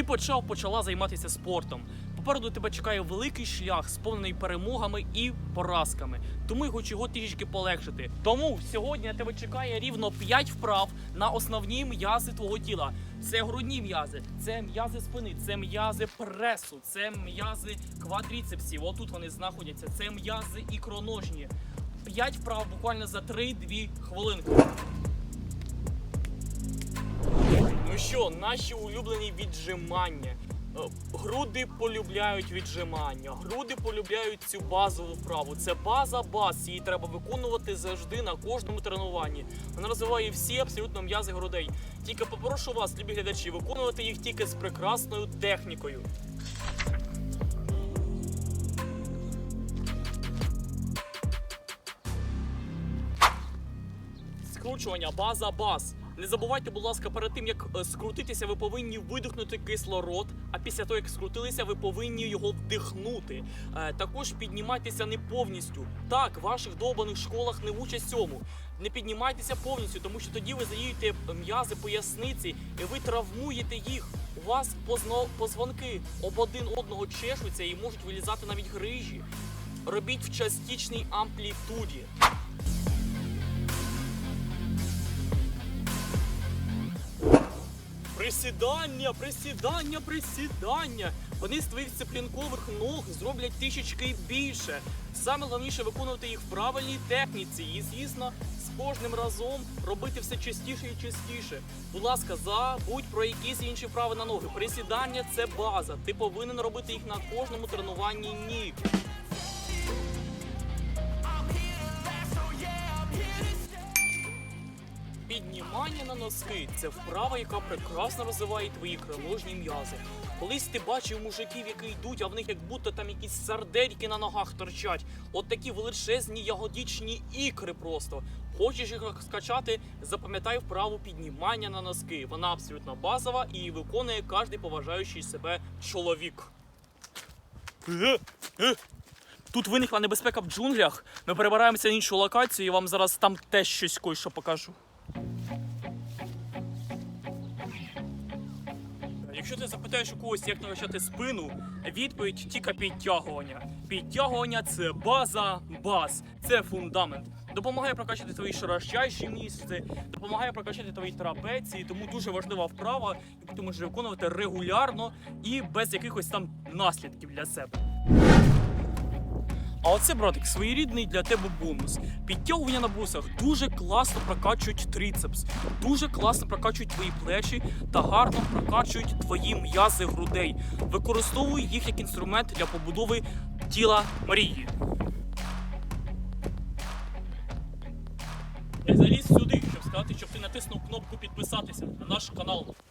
Ти почав почала займатися спортом. Попереду тебе чекає великий шлях, сповнений перемогами і поразками. Тому його трішки полегшити. Тому сьогодні тебе чекає рівно 5 вправ на основні м'язи твого тіла. Це грудні м'язи, це м'язи спини, це м'язи пресу, це м'язи квадріцепсів. Отут вони знаходяться. Це м'язи ікроножні. 5 вправ буквально за 3-2 хвилинки. Ну що, наші улюблені віджимання. Е, Груди полюбляють віджимання, груди полюбляють цю базову вправу. Це база баз. Її треба виконувати завжди на кожному тренуванні. Вона розвиває всі абсолютно м'язи грудей. Тільки попрошу вас, любі глядачі, виконувати їх тільки з прекрасною технікою. Скручування, база, баз. Не забувайте, будь ласка, перед тим як е, скрутитися, ви повинні видихнути кислород. А після того, як скрутилися, ви повинні його вдихнути. Е, також піднімайтеся не повністю. Так, в ваших довбаних школах не вчать цьому. Не піднімайтеся повністю, тому що тоді ви заїдете м'язи поясниці і ви травмуєте їх. У вас позвонки об один одного чешуться і можуть вилізати навіть грижі. Робіть в частичній амплітуді. Присідання, присідання, присідання. Вони з твоїх цеплінкових ног зроблять трішечки більше. Саме головніше виконувати їх в правильній техніці. І, звісно, з кожним разом робити все частіше і частіше. Будь ласка, забудь про якісь інші вправи на ноги. Присідання це база. Ти повинен робити їх на кожному тренуванні ніг. Піднімання на носки це вправа, яка прекрасно розвиває твої креможні м'язи. Колись ти бачив мужиків, які йдуть, а в них як будто там якісь сардельки на ногах торчать. От такі величезні ягодічні ікри просто. Хочеш їх скачати, запам'ятай вправу піднімання на носки. Вона абсолютно базова і виконує кожен поважаючий себе чоловік. Тут виникла небезпека в джунглях. Ми перебираємося на іншу локацію і вам зараз там теж щось кое-що покажу. Якщо ти запитаєш у когось, як накачати спину, відповідь тільки підтягування. Підтягування це база, баз, це фундамент. Допомагає прокачати твої широчайші місці, допомагає прокачати твої трапеції, тому дуже важлива вправа, яку ти можеш виконувати регулярно і без якихось там наслідків для себе. А оце, братик, своєрідний для тебе бонус. Підтягування на брусах дуже класно прокачують трицепс, дуже класно прокачують твої плечі та гарно прокачують твої м'язи грудей. Використовуй їх як інструмент для побудови тіла мрії. Я заліз сюди, щоб сказати, щоб ти натиснув кнопку підписатися на наш канал.